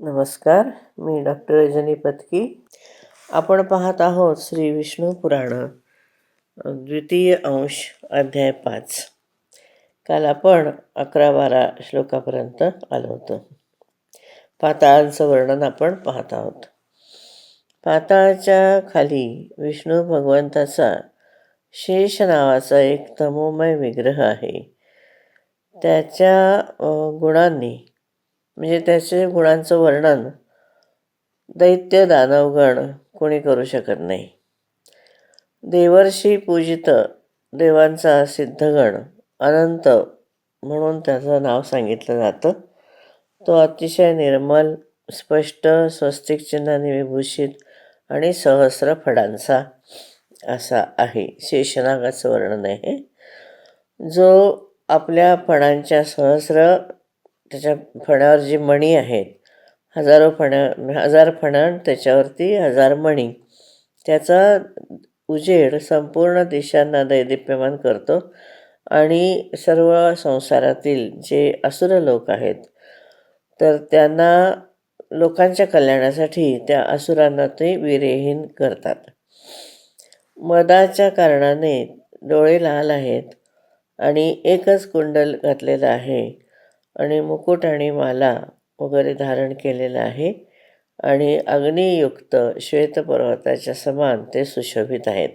नमस्कार मी डॉक्टर रजनी पत्की आपण पाहत आहोत श्री विष्णू पुराण द्वितीय अंश अध्याय पाच. काल आपण अकरा बारा श्लोकापर्यंत आलो होतो. पाताळांचं वर्णन आपण पाहत आहोत. पाताळाच्या खाली विष्णू भगवंताचा शेष नावाचा एक तमोमय विग्रह आहे. त्याच्या गुणांनी म्हणजे त्याचे गुणांचं वर्णन दैत्य दानवगण कोणी करू शकत नाही. देवर्षी पूजित देवांचा सिद्धगण अनंत म्हणून त्याचं नाव सांगितलं जातं. तो अतिशय निर्मल स्पष्ट स्वस्तिक चिन्हाने विभूषित आणि सहस्र फडांचा असा आहे. शेषनागाचं वर्णन आहे. जो आपल्या फणांच्या सहस्र त्याच्या फण्यावर जी मणी आहेत हजारो फण्या हजार फणं त्याच्यावरती हजार मणी. त्याचा उजेड संपूर्ण दिशांना दैदिप्यमान करतो आणि सर्व संसारातील जे असुर लोक आहेत तर त्यांना लोकांच्या कल्याणासाठी त्या असुरांना ते विरेहीन करतात. मदाच्या कारणाने डोळे लाल आहेत आणि एकच कुंडल घातलेलं आहे आणि मुकुट आणि माला वगैरे धारण केलेलं आहे. आणि अग्नियुक्त श्वेतपर्वताच्या समान ते सुशोभित आहेत.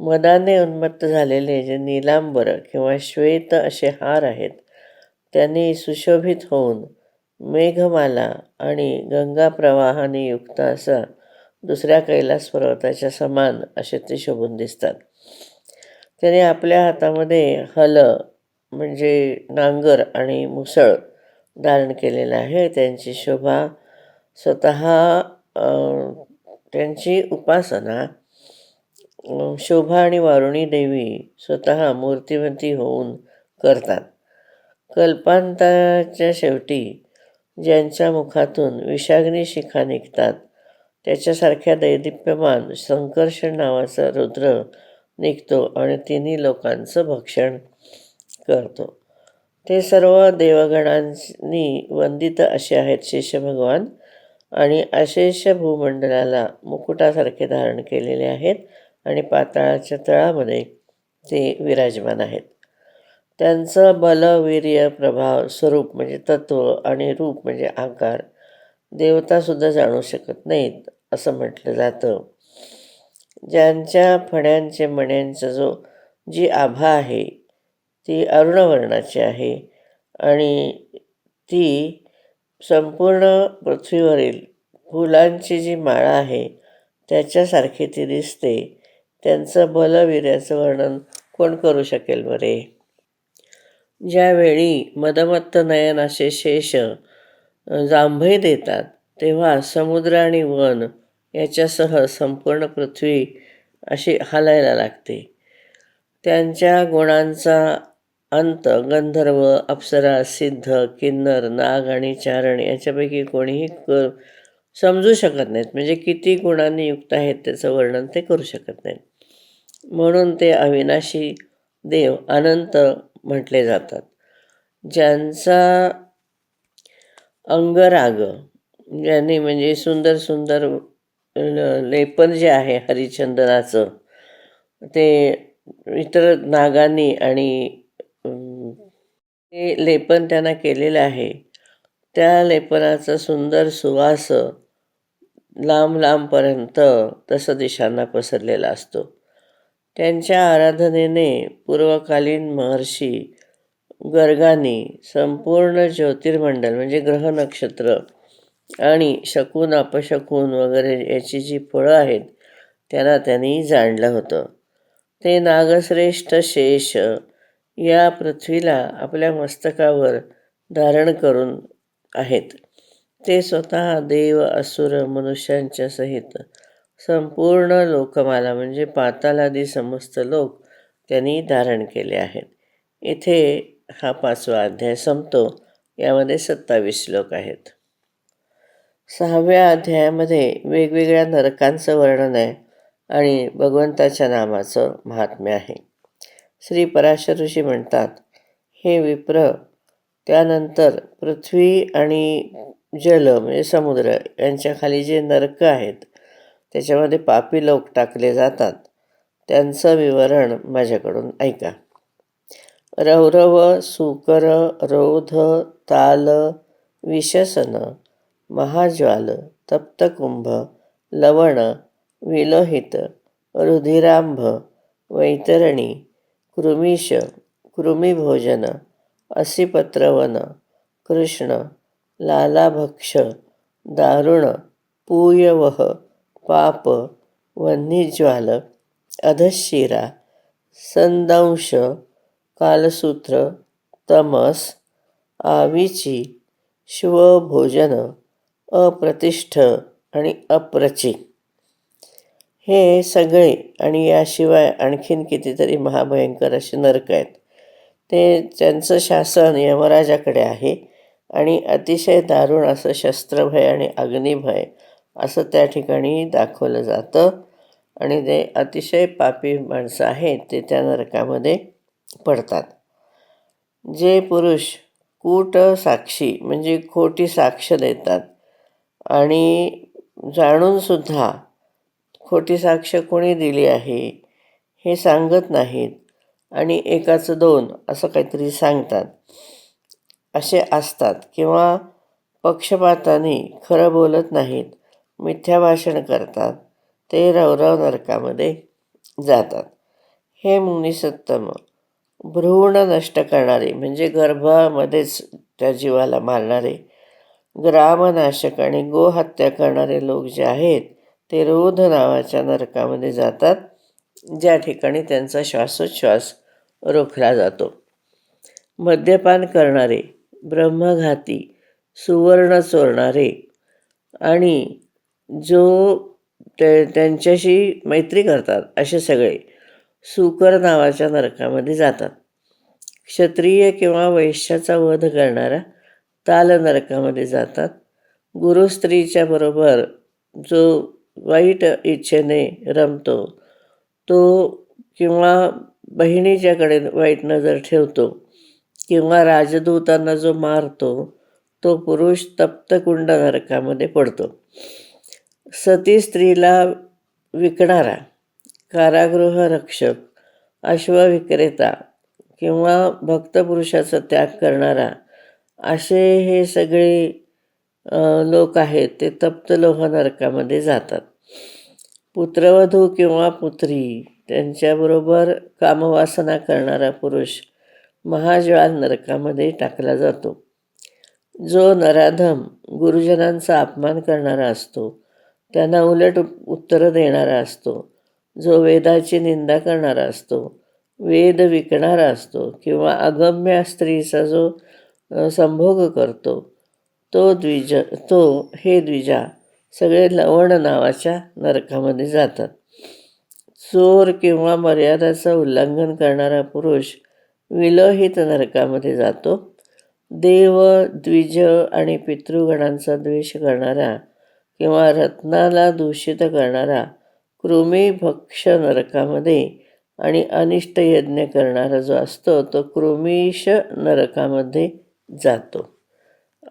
मदाने उन्मत्त झालेले जे नीलांबर किंवा श्वेत असे हार आहेत त्यांनी सुशोभित होऊन मेघमाला आणि गंगा प्रवाहाने युक्त असा दुसऱ्या कैलास पर्वताच्या समान असे ते शोभून दिसतात. त्याने आपल्या हातामध्ये हल म्हणजे नांगर आणि मुसळ धारण केलेलं आहे. त्यांची शोभा स्वतः त्यांची उपासना शोभा आणि वारुणी देवी स्वतः मूर्तिवंती होऊन करतात. कल्पांताच्या शेवटी ज्यांच्या मुखातून विषाग्नी शिखा निघतात त्याच्यासारख्या दैदिप्यमान संकर्षण नावाचा रुद्र निघतो आणि तिन्ही लोकांचं भक्षण करतो. ते सर्व देवगणांनी वंदित असे आहेत शेष भगवान आणि अशेष भूमंडलाला मुकुटासारखे धारण केलेले आहेत आणि पाताळाच्या तळामध्ये ते विराजमान आहेत. त्यांचं बल वीर्य प्रभाव स्वरूप म्हणजे तत्व आणि रूप म्हणजे आकार देवतासुद्धा जाणू शकत नाहीत असं म्हटलं जातं. ज्यांच्या फण्यांचे मण्यांचा जो जी आभा आहे ती अरुणवर्णाची आहे. आणि ती संपूर्ण पृथ्वीवरील फुलांची जी माळा आहे त्याच्यासारखी ती दिसते. त्यांचं बलवीर्याचं वर्णन कोण करू शकेल बरे? ज्यावेळी मदमत्त नयन असे शेष जांभई देतात तेव्हा समुद्र आणि वन याच्यासह संपूर्ण पृथ्वी अशी हालायला लागते. त्यांच्या गुणांचा अंत गंधर्व अप्सरा सिद्ध किन्नर नाग आणि चारण याच्यापैकी कोणीही क समजू शकत नाहीत. म्हणजे किती गुणांनी युक्त आहेत त्याचं वर्णन ते करू शकत नाहीत. म्हणून ते अविनाशी देव अनंत म्हटले जातात. ज्यांचा अंगराग ज्यांनी म्हणजे सुंदर सुंदर लेपन जे आहे हरिचंदनाचं ते इतर नागांनी आणि ते लेपन त्यांना केलेलं आहे. त्या लेपनाचा सुंदर सुवास लांब लांबपर्यंत तसं दिशांना पसरलेला असतो. त्यांच्या आराधनेने पूर्वकालीन महर्षी गर्गानी संपूर्ण ज्योतिर्मंडल म्हणजे ग्रह नक्षत्र आणि शकून अपशकून वगैरे याची जी फळं आहेत त्यांना त्यांनी जाणलं होतं. ते नागश्रेष्ठ शेष या पृथ्वीला आपल्या मस्तकावर धारण करून आहेत. ते स्वतः देव असुर मनुष्यांच्या सहित संपूर्ण लोकमाला म्हणजे पातालादी समस्त लोक त्यांनी धारण केले आहेत. इथे हा पाचवा अध्याय संपतो. यामध्ये सत्तावीस श्लोक आहेत. सहाव्या अध्यायामध्ये वेगवेगळ्या नरकांचं वर्णन आहे आणि भगवंताच्या नामाचं महात्म्य आहे. श्री पराशर ऋषी म्हणतात हे विप्र त्यानंतर पृथ्वी आणि जल म्हणजे समुद्र यांच्याखाली जे नरक आहेत त्याच्यामध्ये पापी लोक टाकले जातात. त्यांचं विवरण माझ्याकडून ऐका. रौरव सुकर रोध ताल विशसन महाज्वाल तप्तकुंभ लवण विलोहित रुधिरांभ वैतरणी कृमीश कृमिभोजन असिपत्रवन कृष्ण लालाभक्ष दारुण पूयवह पाप वह्निज्वाल अधशिरा संदंश कालसूत्र तमस आविची श्वभोजन अप्रतिष्ठ आणि अप्रची हे सगळे आणि याशिवाय आणखीन कितीतरी महाभयंकर असे नरक आहेत. ते त्यांचं शासन यमराजाकडे आहे आणि अतिशय दारुण असं शस्त्रभय आणि अग्निभय असं त्या ठिकाणी दाखवलं जातं आणि ते अतिशय पापी माणसं आहेत ते त्या नरकामध्ये पडतात. जे पुरुष कूट साक्षी म्हणजे खोटी साक्ष देतात आणि जाणूनसुद्धा खोटी साक्ष कोणी दिली आहे हे सांगत नाहीत आणि एकाचं दोन असं काहीतरी सांगतात. असे असतात किंवा पक्षपाताने खरं बोलत नाहीत मिथ्या भाषण करतात ते रवरव नरकामध्ये जातात. हे मुनिसत्तम भ्रूण नष्ट करणारे म्हणजे गर्भामध्येच त्या जीवाला मारणारे ग्रामनाशक आणि गोहत्या करणारे लोक जे आहेत ते रोध नावाच्या नरकामध्ये जातात ज्या ठिकाणी त्यांचा श्वासोच्छ्वास रोखला जातो. मद्यपान करणारे ब्रह्मघाती सुवर्ण चोरणारे आणि जो ते त्यांच्याशी मैत्री करतात असे सगळे सुकर नावाच्या नरकामध्ये जातात. क्षत्रिय किंवा वैश्याचा वध करणारा ताल नरकामध्ये जातात. गुरुस्त्रीच्या बरोबर जो वाईट इच्छेने रमतो. तो किंवा बहिणीच्याकडे वाईट नजर ठेवतो किंवा राजदूतांना जो मारतो तो पुरुष तप्तकुंड नरकामध्ये पडतो. सती स्त्रीला विकणारा कारागृह रक्षक अश्वविक्रेता किंवा भक्तपुरुषाचा त्याग करणारा असे हे सगळे लोक आहेत ते तप्त लोह नरकामध्ये जातात. पुत्रवधू किंवा पुत्री त्यांच्याबरोबर कामवासना करणारा पुरुष महाज्वाल नरकामध्ये टाकला जातो. जो नराधम गुरुजनांचा अपमान करणारा असतो त्यांना उलट उत्तरं देणारा असतो. जो वेदाची निंदा करणारा असतो वेद विकणारा असतो किंवा अगम्य स्त्रीचा जो संभोग करतो तो द्विज तो हे द्विजा सगळे लवण नावाच्या नरकामध्ये जातात. चोर किंवा मर्यादाचं उल्लंघन करणारा पुरुष विलोहित नरकामध्ये जातो. देव द्विज आणि पितृगणांचा द्वेष करणारा किंवा रत्नाला दूषित करणारा कृमीभक्ष नरकामध्ये आणि अनिष्ट यज्ञ करणारा जो असतो तो कृमीश नरकामध्ये जातो.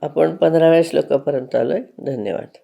आपण पंधराव्या श्लोकापर्यंत आलो आहे धन्यवाद.